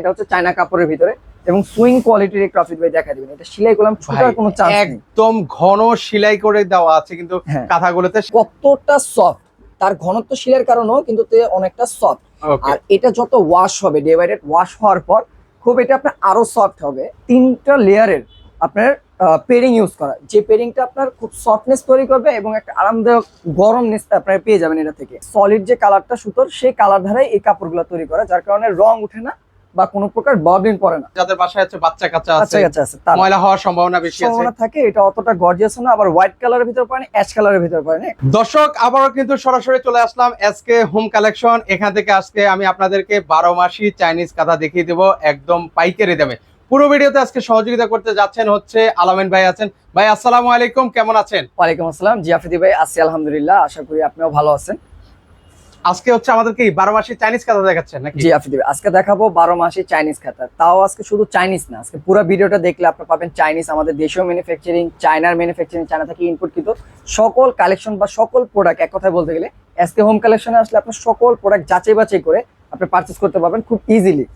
এটা হচ্ছে চায়না কাপড়ের ভিতরে এবং সুইং কোয়ালিটির একটু আফিদ ভাই দেখা দিবেন। এটা সেলাই করলাম ছুটার কোনো চান্স একদম ঘন সেলাই করে দেওয়া আছে কিন্তু হ্যাঁ। কাঁথাগুলোতে। কতটা সফট তার ঘনত্ব শিলের কারণেও কিন্তু তে অনেকটা সফট আর এটা যত ওয়াশ হবে ডে বাই ডে ওয়াশ হওয়ার পর খুব এটা আপনার আরও সফট হবে। তিনটা লেয়ারের আপনার পেরিং ইউজ করা। যে পেরিংটা আপনার খুব সফটনেস তৈরি করবে এবং একটা আরামদায়ক গরমনেস আপনার পেয়ে যাবেন এটা থেকে। সলিড যে কালারটা সুতোর সেই কালার ধারাই এই কাপড়গুলো তৈরি করা যার কারণে রং উঠে না বা কোনো প্রকার ববলিন পড়ে না। যাদের বাসায় আছে বাচ্চা কাচ্চা আছে আচ্ছা আছে ময়লা হওয়ার সম্ভাবনা বেশি আছে। সম্ভাবনা থাকে এটা অতটা গর্জিয়াস না আবার হোয়াইট কালারের ভিতর পড়ে না অ্যাশ কালারের ভিতর পড়ে না। দর্শক আবারও কিন্তু সরাসরি চলে আসলাম এসকে হোম কালেকশন এখান থেকে আজকে আমি আপনাদেরকে বারো মাসি চাইনিজ কাঁথা দেখিয়ে দেবো একদম পাইকারি দামে। পুরো ভিডিওতে আজকে সহযোগিতা করতে যাচ্ছেন হচ্ছে আলামিন ভাই আছেন। ভাই আসসালামু আলাইকুম কেমন আছেন? ওয়ালাইকুম আসসালাম জিয়াফিদি ভাই আছি আলহামদুলিল্লাহ আশা করি আপনিও ভালো আছেন। আজকে হচ্ছে আমাদেরকে এই বারো মাসি চাইনিজ খাতা দেখাচ্ছেন নাকি? জি আফিদি আজকে দেখাবো বারো মাসে চাইনিজ খাতা। তাও আজকে শুধু চাইনিজ না আজকে পুরো ভিডিওটা দেখলে আপনি পাবেন চাইনিজ আমাদের দেশীয় ম্যানুফ্যাকচারিং চায়নার ম্যানুফ্যাকচারিং চায়না থেকে ইনপুট কিন্তু সকল কালেকশন বা সকল প্রোডাক্ট এক কথায় বলতে গেলে আজকে হোম কালেকশনে আসলে আপনি সকল প্রোডাক্ট যাচাই বাছাই করে আপনি পারচেস করতে পারবেন খুব ইজিলি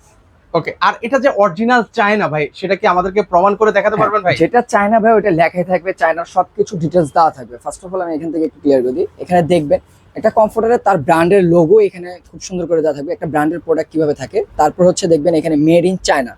ওকে আর এটা যে অরিজিনাল চায়না ভাই সেটা কি আমাদেরকে প্রমাণ করে দেখাতে পারবেন ভাই? যেটা চায়না ভাই ওটা লেখাই থাকবে চায়নার সবকিছু ডিটেলস দেওয়া থাকবে। ফার্স্ট অফ অল আমি এখান থেকে একটু ক্লিয়ার করে দিই। এখানে দেখবেন একটা কমফোর্টারে তার ব্র্যান্ডের লোগো এখানে খুব সুন্দর করে দেওয়া থাকবে একটা ব্র্যান্ডের প্রোডাক্ট কীভাবে থাকে। তারপর হচ্ছে দেখবেন এখানে made in China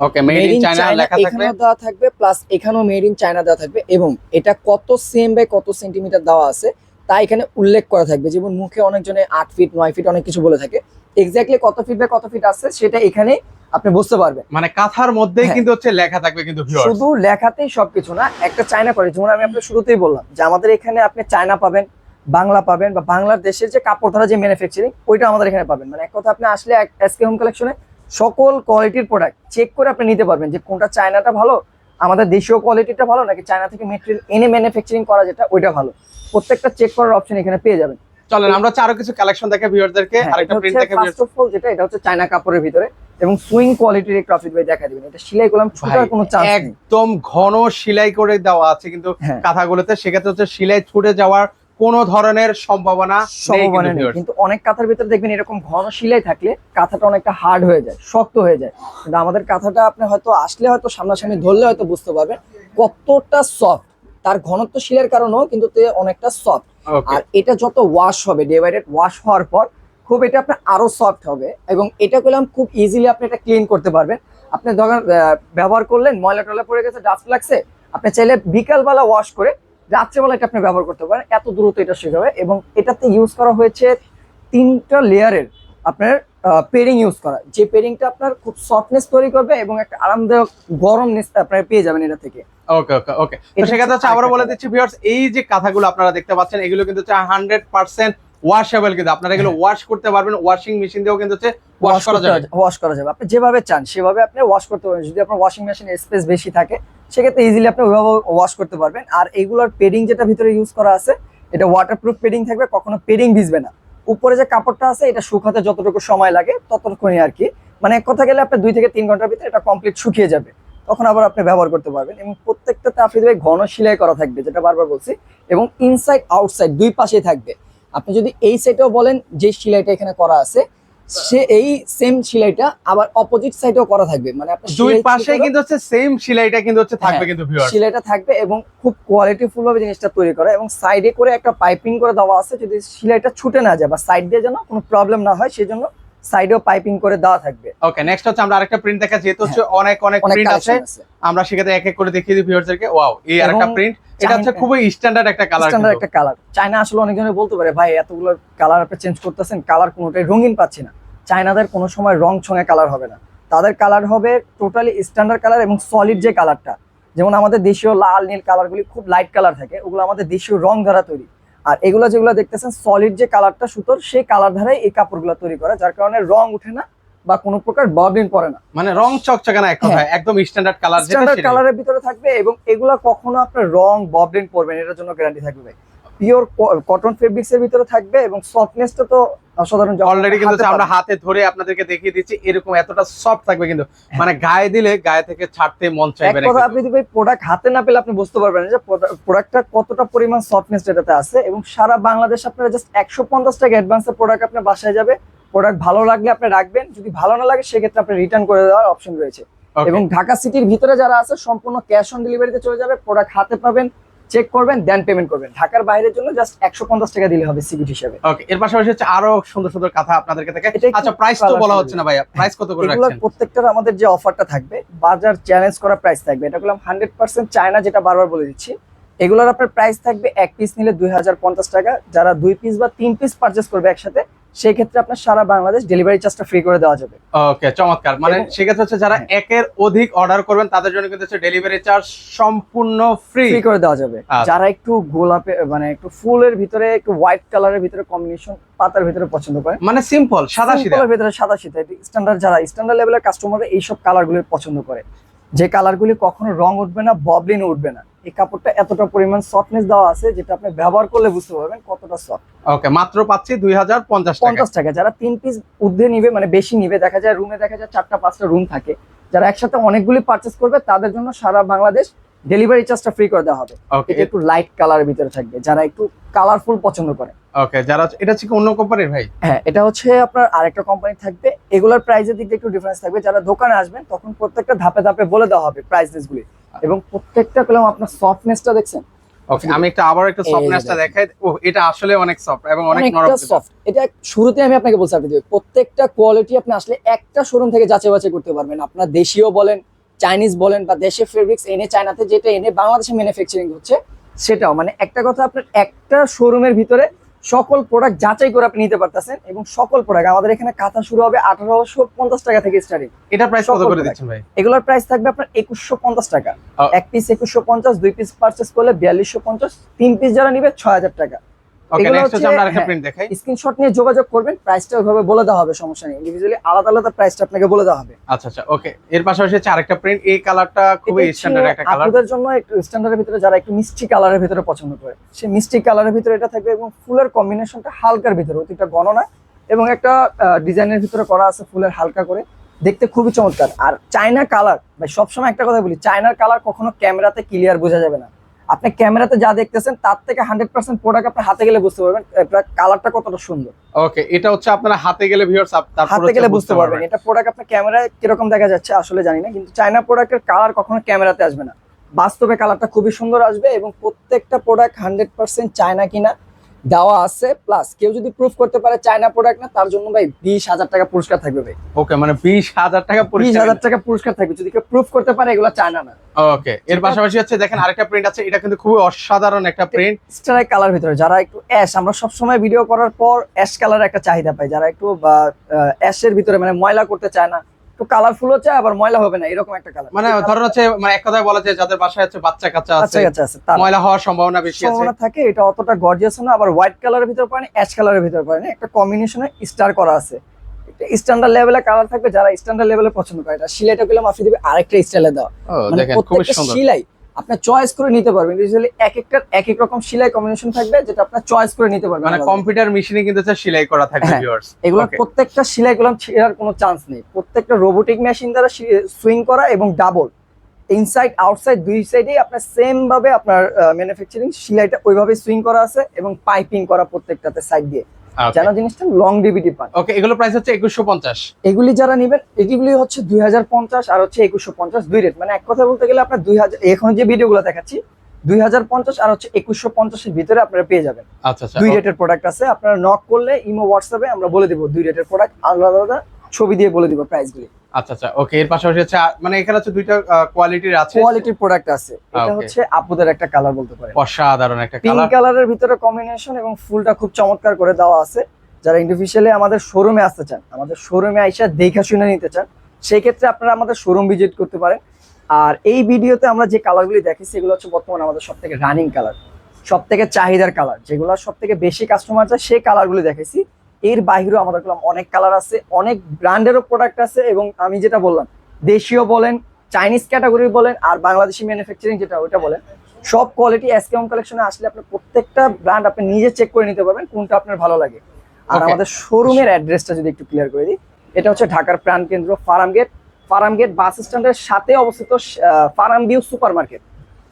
okay made in China লেখা থাকবে। দেওয়া থাকবে প্লাস এখানেও মেড ইন চায়না দেওয়া থাকবে এবং এটা কত সেম বাই কত সেন্টিমিটার দেওয়া আছে তা এখানে উল্লেখ করা থাকবে। যেমন মুখে অনেকজনে আট ফিট নয় ফিট অনেক কিছু বলে থাকে। এক্স্যাক্টলি কত ফিট বাই কত ফিট আছে সেটা এখানে আপনি বুঝতে পারবেন। মানে কাঁথার মধ্যেই হ্যাঁ। কিন্তু হচ্ছে লেখা থাকবে কিন্তু। শুধু লেখাতেই সবকিছু না একটা চায়না করে যেমন আমি আপনার শুরুতেই বললাম যে আমাদের এখানে আপনি চায়না পাবেন বাংলা পাবেন বা বাংলার দেশের যে কাপড় ধরা যে ম্যানুফ্যাকচারিং ওইটা আমাদের এখানে পাবেন। মানে এক কথা আপনি আসলে এসকে হোম কালেকশনে সকল কোয়ালিটির প্রোডাক্ট চেক করে আপনি নিতে পারবেন যে কোনটা চায়নাটা ভালো আমাদের দেশীয় কোয়ালিটিটা ভালো নাকি চায়না থেকে মেটেরিয়াল এনে ম্যানুফ্যাকচারিং করা যেটা ওইটা ভালো। প্রত্যেকটা চেক করার অপশন এখানে পেয়ে যাবেন। চলেন আমরা আরও কিছু কালেকশন দেখে ভিউয়ারদেরকে হ্যাঁ, আরেকটা প্রিন্ট দেখে first of all যেটা এটা হচ্ছে চায়না কাপড়ের ভিতরে এবং সুইং কোয়ালিটির একটু আফিদ ভাই দেখা দিবেন। এটা সেলাই করলাম ছুটার কোনো চান্স একদম ঘন সেলাই করে দেওয়া আছে কিন্তু হ্যাঁ। কাঁথাগুলোতে সেক্ষেত্রে হচ্ছে সেলাই ছুটে যাওয়ার কোনো ধরনের সম্ভাবনা সম্ভাবনা নেই কিন্তু অনেক কাঁথার ভিতরে দেখবেন এরকম ঘন শিলাই থাকলে কাঁথাটা অনেকটা হার্ড হয়ে যায় শক্ত হয়ে যায়। কিন্তু আমাদের কাঁথাটা আপনি হয়তো আসলে হয়তো সামনাসামনি ধরলে হয়তো বুঝতে পারবেন কতটা সফট তার ঘনত্ব শিলের কারণেও কিন্তু তে অনেকটা সফট আর এটা যত ওয়াশ হবে ডে বাই ডে ওয়াশ হওয়ার পর খুব এটা আপনার আরও সফট হবে এবং এটা করলাম খুব ইজিলি আপনি এটা ক্লিন করতে পারবেন। আপনি আহ, ব্যবহার করলেন ময়লা টয়লা পড়ে গেছে ডাস্ট লাগছে আপনি চাইলে বিকালবেলা ওয়াশ করে রাত্রেবেলা এটা আপনি ব্যবহার করতে পারেন এত দ্রুত এটা শেখ হবে এবং এটাতে ইউজ করা হয়েছে তিনটা লেয়ারের আপনার পেরিং ইউজ করা। যে পেরিংটা আপনার খুব সফটনেস তৈরি করবে এবং একটা আরামদায়ক গরমনেস আপনার পেয়ে যাবেন এটা থেকে। Okay, okay. তো সেক্ষেত্রে হচ্ছে আবারও বলে দিচ্ছি ভিউয়ার্স এই যে কাঁথাগুলো আপনারা দেখতে পাচ্ছেন এগুলো কিন্তু হান্ড্রেড পার্সেন্ট ওয়াশেবল কিন্তু। আপনারা এগুলো ওয়াশ করতে পারবেন ওয়াশিং মেশিন দিয়েও কিন্তু হচ্ছে ওয়াশ করা যাবে। ওয়াশ করা যাবে। আপনি যেভাবে চান সেভাবে আপনি ওয়াশ করতে পারবেন। যদি আপনার ওয়াশিং মেশিন স্পেস বেশি থাকে সেক্ষেত্রে ইজিলি আপনি ওইভাবে ওয়াশ করতে পারবেন। আর এইগুলোর পেডিং যেটা ভিতরে ইউজ করা আছে, এটা ওয়াটারপ্রুফ পেডিং থাকবে, কখনো পেডিং ভিজবে না। উপরে যে কাপড়টা আছে, এটা শুকাতে যতটুকু সময় লাগে ততটুকুনি আর কি। মানে এক কথা গেলে আপনার দুই থেকে তিন ঘণ্টার ভিতরে এটা কমপ্লিট শুকিয়ে যাবে। তখন আবার আপনি ব্যবহার করতে পারবেন এবং প্রত্যেকটাতে আপনি দেখবেন ঘন সেলাই করা থাকবে, যেটা বারবার বলছি, এবং ইনসাইড আউটসাইড দুই পাশেই থাকবে। আপনি যদি এই সাইডেও বলেন, যে সিলাইটা এখানে করা আছে সে এই সেম সেলাইটা আবার অপোজিট সাইডেও করা থাকবে। মানে আপনি দুই পাশে কিন্তু হচ্ছে সেম সেলাইটা কিন্তু হচ্ছে থাকবে হ্যাঁ, কিন্তু ভিউয়ার সেলাইটা থাকবে এবং খুব কোয়ালিটিফুল ভাবে জিনিসটা তৈরি করা এবং সাইডে করে একটা পাইপিং করে দেওয়া আছে যদি সেলাইটা ছুটে না যায় বা সাইড দিয়ে যেন কোনো প্রবলেম না হয় সেজন্য সাইডেও পাইপিং করে দেওয়া থাকবে। ওকে নেক্সট হচ্ছে আমরা আরেকটা প্রিন্ট দেখা যেহেতু হচ্ছে অনেক অনেক হ্যাঁ। প্রিন্ট আছে। আমরা সেক্ষেত্রে এক এক করে দেখিয়ে দিই ভিউয়ারদেরকে ওয়াও এই আরেকটা প্রিন্ট এটা হচ্ছে খুবই স্ট্যান্ডার্ড একটা কালার স্ট্যান্ডার্ড একটা কালার চায়না আসলে অনেকজনে বলতে পারে ভাই এতগুলো কালার আপনি চেঞ্জ করতেছেন কালার কোনোটাই রঙিন পাচ্ছি না। চায়নাদের কোনো সময় রং ছঙে কালার হবে না। তাদের কালার হবে টোটালি স্ট্যান্ডার্ড কালার এবং সলিড যে কালারটা যেমন আমাদের দেশীয় লাল নীল কালারগুলি খুব লাইট কালার থাকে ওগুলো আমাদের দেশীয় রং দ্বারা তৈরি। আর এগুলো যেগুলো দেখতেছেন সলিড যে কালারটা সুতোর সেই কালার ধারাই এই কাপড়গুলো তৈরি করা যার কারণে রং উঠে না বা কোনো প্রকার বাবলিন পরে না। মানে রং চকচকে না একদম একদম স্ট্যান্ডার্ড কালার যেটা স্ট্যান্ডার্ড কালারের ভিতরে থাকবে এবং এগুলা কখনো আপনার রং বাবলিন পড়বে না এটার জন্য গ্যারান্টি থাকবে পিওর কটন ফেব্রিক্সের ভিতরে থাকবে এবং সফটনেসটা তো অসাধারণ অলরেডি কিন্তু আমরা হাতে ধরে আপনাদেরকে দেখিয়ে দিচ্ছি এরকম এতটা সফট থাকবে কিন্তু। মানে গায়ে দিলে গায়ে থেকে ছাড়তে মন হ্যাঁ। চাইবে না কথা আপনি যদি প্রোডাক্ট হাতে না পেলে আপনি বুঝতে পারবেন যে প্রোডাক্টটা কতটা পরিমাণ সফটনেস এটাতে আছে এবং সারা বাংলাদেশ আপনারা জাস্ট একশো পঞ্চাশ টাকা অ্যাডভান্সে প্রোডাক্ট আপনার বাসায় যাবে। প্রোডাক্ট ভালো লাগলে আপনি রাখবেন যদি ভালো না লাগে সেক্ষেত্রে আপনি রিটার্ন করে দেওয়ার অপশন রয়েছে। এবং ঢাকা সিটির ভিতরে যারা আছে সম্পূর্ণ ক্যাশ অন ডেলিভারিতে চলে যাবে প্রোডাক্ট হাতে পাবেন। চেক করবেন দেন পেমেন্ট করবেন। ঢাকার বাইরের জন্য জাস্ট একশো পঞ্চাশ টাকা দিলে হবে সিবিট হিসেবে। ওকে এর পাশাপাশি হচ্ছে আরও সুন্দর সুন্দর কথা আপনাদেরকে একটু আচ্ছা প্রাইস তো বলা হচ্ছে না ভাইয়া। প্রাইস কত করে রাখছেন? প্রত্যেকটার আমাদের যে অফারটা থাকবে বাজার চ্যালেঞ্জ করা প্রাইস থাকবে। এটা বললাম হান্ড্রেড পার্সেন্ট চায়না যেটা বারবার বলে দিচ্ছি। এগুলোর আপনার প্রাইস থাকবে এক পিস নিলে দুই হাজার পঞ্চাশ টাকা। যারা দুই পিস বা তিন পিস পারচেস করবে একসাথে সেই ক্ষেত্রে আপনার সারা বাংলাদেশ ডেলিভারি চার্জটা ফ্রি করে দেওয়া যাবে। ওকে চমৎকার। মানে সেক্ষেত্রে হচ্ছে যারা হ্যাঁ। একের অধিক অর্ডার করবেন তাদের জন্য কিন্তু হচ্ছে ডেলিভারি চার্জ সম্পূর্ণ ফ্রি ফ্রি করে দেওয়া যাবে। আচ্ছা। যারা একটু গোলাপে মানে একটু ফুলের ভিতরে একটু হোয়াইট কালারের ভিতরে কম্বিনেশন পাতার ভিতরে পছন্দ করে। মানে সিম্পল সাদা সিধা। ভিতরে সাদা সিধা। স্ট্যান্ডার্ড যারা স্ট্যান্ডার্ড লেভেলের কাস্টমার এইসব কালারগুলি পছন্দ করে। যে কালারগুলি কখনো রং উঠবে না ববলিন উঠবে না। এই কাপড়টা এতটা পরিমাণ সফটনেস দেওয়া আছে যেটা আপনি ব্যবহার করলে বুঝতে পারবেন কতটা সফট ওকে মাত্র পাচ্ছি দুই হাজার পঞ্চাশ টাকা। পঞ্চাশ টাকা। যারা তিন পিস উদ্দে নিবে মানে বেশি নিবে দেখা যায় রুমে দেখা যায় চারটা পাঁচটা রুম থাকে যারা একসাথে অনেকগুলি পারচেজ করবে তাদের জন্য সারা বাংলাদেশ ডেলিভারি চার্জটা ফ্রি করে দেওয়া হবে। এটা একটু লাইট কালারের ভিতরে থাকবে যারা একটু কালারফুল পছন্দ করে। ওকে যারা এটা হচ্ছে অন্য কোম্পানির ভাই? হ্যাঁ এটা হচ্ছে আপনার আরেকটা কোম্পানি থাকবে। এগুলোর প্রাইসের দিক দিয়ে একটু ডিফারেন্স থাকবে। যারা দোকানে আসবেন তখন প্রত্যেকটা ধাপে ধাপে বলে দেওয়া হবে প্রাইস গুলি। এবং প্রত্যেকটা পেলাম আপনার সফটনেসটা দেখছেন? ওকে আমি একটা আবার একটা সফটনেসটা দেখাই। ও এটা আসলে অনেক সফট এবং অনেক নরম সফট এটা শুরুতে আমি আপনাকে বলছি আপনি প্রত্যেকটা কোয়ালিটি আপনি আসলে একটা শোরুম থেকে যাচাই বাছাই করতে পারবেন। আপনার দেশীয় বলেন চাইনিজ বলেন বা দেশে ফেব্রিক্স এনে চায়নাতে যেটা এনে বাংলাদেশে ম্যানুফ্যাকচারিং হচ্ছে সেটাও। মানে একটা কথা আপনার একটা শোরুমের ভিতরে সকল প্রোডাক্ট যাচাই করে আপনি নিতে পারতেছেন এবং সকল প্রোডাক্ট আমাদের এখানে কাঁথা শুরু হবে আঠারোশো পঞ্চাশ টাকা থেকে স্টার্টিং এটা প্রাইস কত করে দিচ্ছেন ভাই? এগুলোর প্রাইস থাকবে আপনার একুশশো পঞ্চাশ টাকা। এক পিস একুশশো পঞ্চাশ দুই পিস পারচেস করলে বিয়াল্লিশশো পঞ্চাশ তিন পিস যারা নিবে ছয় হাজার টাকা। ওকে এগুলো নেক্সট হচ্ছে হচ্ছে- আমরা আরেকটা হ্যাঁ। প্রিন্ট দেখাই। স্ক্রিনশট নিয়ে যোগাযোগ করবেন প্রাইসটা ওইভাবে বলে দেওয়া হবে সমস্যা নেই। ইন্ডিভিজুয়ালি আলাদা আলাদা প্রাইসটা আপনাকে বলে দেওয়া হবে। আচ্ছা আচ্ছা ওকে এর পাশাপাশি হচ্ছে আরেকটা প্রিন্ট এই কালারটা খুবই স্ট্যান্ডার্ড একটা কালার আপুদের জন্য একটু স্ট্যান্ডার্ডের ভিতরে যারা একটু মিষ্টি কালারের ভিতরে পছন্দ করে সে মিষ্টি কালারের ভিতরে এটা থাকবে এবং ফুলের কম্বিনেশনটা হালকার ভিতরে অতিটা গণনা এবং একটা ডিজাইনের ভিতরে করা আছে ফুলের হালকা করে দেখতে খুবই চমৎকার। আর চায়না কালার ভাই সবসময় একটা কথা বলি চায়নার কালার কখনো ক্যামেরাতে ক্লিয়ার বোঝা যাবে না। আপনি ক্যামেরাতে যা দেখতেছেন তার থেকে হান্ড্রেড পার্সেন্ট প্রোডাক্ট আপনি হাতে গেলে বুঝতে পারবেন কালারটা কতটা সুন্দর। ওকে এটা হচ্ছে আপনারা হাতে গেলে ভিউয়ার্স হাতে গেলে বুঝতে পারবেন। এটা প্রোডাক্ট আপনার ক্যামেরায় কীরকম দেখা যাচ্ছে আসলে জানি না কিন্তু চায়না প্রোডাক্টের কালার কখনো ক্যামেরাতে আসবে না। বাস্তবে কালারটা খুবই সুন্দর আসবে এবং প্রত্যেকটা প্রোডাক্ট হান্ড্রেড পার্সেন্ট চায়না কিনা দেওয়া আছে প্লাস কেউ যদি প্রুফ করতে পারে চায়না প্রোডাক্ট না তার জন্য ভাই বিশ হাজার টাকা পুরস্কার থাকবে ভাই। ওকে মানে বিশ হাজার টাকা বিশ হাজার টাকা পুরস্কার থাকবে যদি কেউ প্রুফ করতে পারে এগুলো চায়না না। ওকে এর পাশাপাশি হচ্ছে দেখেন আরেকটা প্রিন্ট আছে এটা কিন্তু খুবই অসাধারণ একটা প্রিন্ট স্টারাই কালার ভিতরে যারা একটু অ্যাশ আমরা সবসময় ভিডিও করার পর অ্যাশ কালার একটা চাহিদা পাই যারা একটু অ্যাশের ভিতরে মানে ময়লা করতে চায় না একটু কালারফুল হচ্ছে আবার ময়লা হবে না এরকম একটা কালার মানে ধরুন হচ্ছে মানে এক কথায় বলা যায় যাদের বাসায় হচ্ছে বাচ্চা কাচ্চা আছে আছে ময়লা হওয়ার সম্ভাবনা বেশি আছে। সম্ভাবনা থাকে এটা অতটা গর্জিয়াস না আবার হোয়াইট কালারের ভিতর পারেন অ্যাশ কালারের ভিতর পারেন একটা কম্বিনেশনে স্টার করা আছে। স্ট্যান্ডার্ড লেভেলে কালার থাকবে যারা স্ট্যান্ডার্ড লেভেলে পছন্দ করে এটা সিলাইটা পেলাম আপনি দিবে আরেকটা স্টাইলে দেওয়া ও, মানে প্রত্যেকটা সুন্দর। সিলাই আপনি চয়েস করে নিতে পারবেন। ইউজুয়ালি এক একটার এক এক রকম সিলাই কম্বিনেশন থাকবে যেটা আপনার চয়েস করে নিতে পারবেন। মানে কম্পিউটার মেশিনে কিন্তু হচ্ছে সেলাই করা থাকবে হ্যাঁ। ভিউয়ার্স এগুলো প্রত্যেকটা সিলাই কলম ছেঁড়ার কোনো চান্স নেই। প্রত্যেকটা রোবোটিক মেশিন দ্বারা সুইং করা এবং ডাবল ইনসাইড আউটসাইড দুই সাইডেই আপনার সেম ভাবে আপনার ম্যানুফ্যাকচারিং সিলাইটা ওইভাবে সুইং করা আছে এবং পাইপিং করা প্রত্যেকটাতে সাইড দিয়ে। যেন জিনিসটা লং ডিভিডি পান। ওকে এগুলো প্রাইস হচ্ছে একুশশো পঞ্চাশ। এগুলি যারা নেবেন এগুলি হচ্ছে দুই হাজার পঞ্চাশ আর হচ্ছে একুশশো পঞ্চাশ দুই রেট মানে এক কথা বলতে গেলে আপনার দুই হাজার এখন যে ভিডিওগুলো দেখাচ্ছি দুই হাজার পঞ্চাশ আর হচ্ছে একুশশো পঞ্চাশের ভিতরে আপনারা পেয়ে যাবেন। আচ্ছা আচ্ছা দুই রেটের প্রোডাক্ট আছে। আপনারা নক করলে ইমো হোয়াটসঅ্যাপে আমরা বলে দেব দুই রেটের প্রোডাক্ট আলাদা আলাদা ছবি দিয়ে বলে দিব প্রাইসগুলি আচ্ছা আচ্ছা ওকে এর পাশাপাশি হচ্ছে মানে এখানে হচ্ছে দুইটা কোয়ালিটির আছে। কোয়ালিটির প্রোডাক্ট আছে। এটা হচ্ছে আপুদের একটা কালার বলতে পারেন। অসাধারণ একটা পিঙ্ক কালারের ভিতরে কম্বিনেশন এবং ফুলটা খুব চমৎকার করে দেওয়া আছে। যারা ইন্ডিভিজুয়ালি আমাদের শোরুমে আসতে চান আমাদের শোরুমে আইসা দেখা শুনে নিতে চান সেই ক্ষেত্রে আপনারা আমাদের শোরুম ভিজিট করতে পারেন। আর এই ভিডিওতে আমরা যে কালারগুলি দেখি সেগুলো হচ্ছে বর্তমানে আমাদের সব থেকে রানিং কালার সব থেকে চাহিদার কালার যেগুলো সব থেকে বেশি কাস্টমার চায় সেই কালারগুলি দেখেছি। এর বাইরেও আমাদেরগুলো অনেক কালার আছে অনেক ব্র্যান্ডেরও প্রোডাক্ট আছে এবং আমি যেটা বললাম দেশীয় বলেন চাইনিজ ক্যাটাগরি বলেন আর বাংলাদেশি ম্যানুফ্যাকচারিং যেটা ওইটা বলেন সব কোয়ালিটি এসকেএম কালেকশনে আসলে আপনার প্রত্যেকটা ব্র্যান্ড আপনি নিজে চেক করে নিতে পারবেন কোনটা আপনার ভালো লাগে। আর আমাদের শোরুমের অ্যাড্রেসটা যদি একটু ক্লিয়ার করে দিই এটা হচ্ছে ঢাকার প্রাণকেন্দ্র farm gate farm gate bus স্ট্যান্ডের সাথে অবস্থিত farm view super market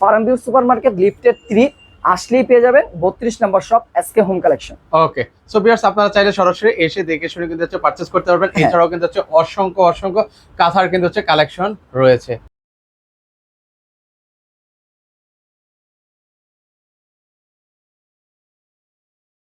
farm view super market lifted three আসলেই পেয়ে যাবেন বত্রিশ number shop SK home collection okay so buyers আপনারা চাইলে সরাসরি এসে দেখে শুনে কিন্তু হচ্ছে পারচেস করতে পারবেন। হ্যাঁ। এছাড়াও কিন্তু হচ্ছে অসংখ্য অসংখ্য কাঁথার কিন্তু হচ্ছে কালেকশন রয়েছে।